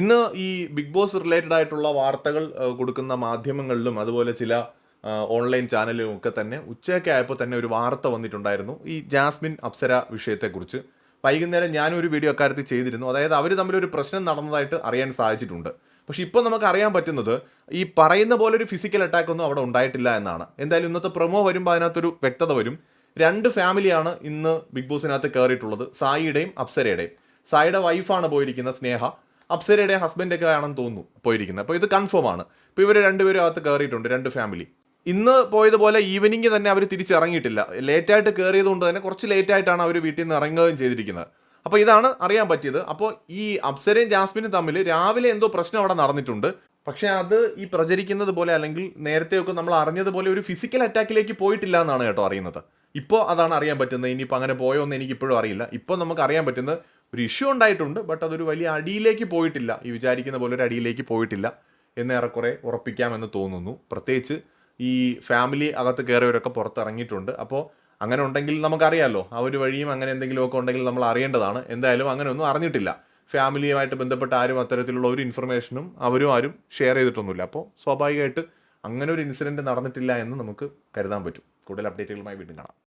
ഇന്ന് ഈ big boss related ആയിട്ടുള്ള വാർത്തകൾ കൊടുക്കുന്ന മാധ്യമങ്ങളിലും അതുപോലെ ചില ഓൺലൈൻ ചാനലിലും ഒക്കെ തന്നെ ഉച്ചയൊക്കെ ആയപ്പോൾ തന്നെ ഒരു വാർത്ത വന്നിട്ടുണ്ടായിരുന്നു. ഈ ജാസ്മിൻ അപ്സര വിഷയത്തെക്കുറിച്ച്. വൈകുന്നേരം ഞാനും ഒരു വീഡിയോ അക്കാര്യത്തിൽ ചെയ്തിരുന്നു. അതായത് അവർ ഒരു പ്രശ്നം നടന്നതായിട്ട് അറിയാൻ സാധിച്ചിട്ടുണ്ട്. പക്ഷെ ഇപ്പോൾ നമുക്ക് അറിയാൻ പറ്റുന്നത് ഈ പറയുന്ന പോലെ ഒരു ഫിസിക്കൽ അറ്റാക്ക് ഒന്നും അവിടെ ഉണ്ടായിട്ടില്ല എന്നാണ്. എന്തായാലും ഇന്നത്തെ പ്രൊമോ വരുമ്പോൾ അതിനകത്തൊരു വ്യക്തത വരും. രണ്ട് ഫാമിലിയാണ് ഇന്ന് ബിഗ് ബോസിനകത്ത് കയറിയിട്ടുള്ളത് സായിയുടെയും അപ്സരയുടെയും. സായിയുടെ വൈഫാണ് പോയിരിക്കുന്ന സ്നേഹ. അപ്സരയുടെ ഹസ്ബൻഡൊക്കെ ആണെന്ന് തോന്നുന്നു പോയിരിക്കുന്നത്. അപ്പോൾ ഇത് കൺഫേം ആണ്. ഇപ്പോൾ ഇവർ രണ്ടുപേരും അകത്ത് കയറിയിട്ടുണ്ട് രണ്ട് ഫാമിലി ഇന്ന് പോയതുപോലെ ഈവനിങ് തന്നെ അവർ തിരിച്ചിറങ്ങിയിട്ടില്ല. ലേറ്റായിട്ട് കയറിയത് കൊണ്ട് തന്നെ കുറച്ച് ലേറ്റായിട്ടാണ് അവർ വീട്ടിൽ നിന്ന് ഇറങ്ങുകയും ചെയ്തിരിക്കുന്നത്. അപ്പോൾ ഇതാണ് അറിയാൻ പറ്റിയത്. അപ്പോൾ ഈ അപ്സരയും ജാസ്മിനും തമ്മിൽ രാവിലെ എന്തോ പ്രശ്നം അവിടെ നടന്നിട്ടുണ്ട്. പക്ഷേ അത് ഈ പ്രചരിക്കുന്നത് പോലെ അല്ലെങ്കിൽ നേരത്തെയൊക്കെ നമ്മൾ അറിഞ്ഞതുപോലെ ഒരു ഫിസിക്കൽ അറ്റാക്കിലേക്ക് പോയിട്ടില്ല എന്നാണ് കേട്ടോ അറിയുന്നത്. ഇപ്പോൾ അതാണ് അറിയാൻ പറ്റുന്നത്. ഇനിയിപ്പോൾ അങ്ങനെ പോയോ എന്ന് എനിക്ക് ഇപ്പോഴും അറിയില്ല. ഇപ്പോൾ നമുക്ക് അറിയാൻ പറ്റുന്നത് ഒരു ഇഷ്യൂ ഉണ്ടായിട്ടുണ്ട് ബട്ട് അതൊരു വലിയ അടിയിലേക്ക് പോയിട്ടില്ല. ഈ വിചാരിക്കുന്ന പോലെ ഒരു അടിയിലേക്ക് പോയിട്ടില്ല എന്ന് ഏറെക്കുറെ ഉറപ്പിക്കാമെന്ന് തോന്നുന്നു. പ്രത്യേകിച്ച് ഈ ഫാമിലി അകത്ത് കയറിയവരൊക്കെ പുറത്തിറങ്ങിയിട്ടുണ്ട്. അപ്പോൾ അങ്ങനെ ഉണ്ടെങ്കിൽ നമുക്കറിയാമല്ലോ ആ ഒരു വഴിയും അങ്ങനെ എന്തെങ്കിലുമൊക്കെ ഉണ്ടെങ്കിൽ നമ്മൾ അറിയേണ്ടതാണ്. എന്തായാലും അങ്ങനെ ഒന്നും അറിഞ്ഞിട്ടില്ല. ഫാമിലിയുമായിട്ട് ബന്ധപ്പെട്ട ആരും അത്തരത്തിലുള്ള ഒരു ഇൻഫർമേഷനും അവരും ആരും ഷെയർ ചെയ്തിട്ടൊന്നുമില്ല. അപ്പോൾ സ്വാഭാവികമായിട്ട് അങ്ങനെ ഒരു ഇൻസിഡന്റ് നടന്നിട്ടില്ല എന്ന് നമുക്ക് കരുതാൻ പറ്റും. കൂടുതൽ അപ്ഡേറ്റുകളുമായി വീണ്ടും കാണാം.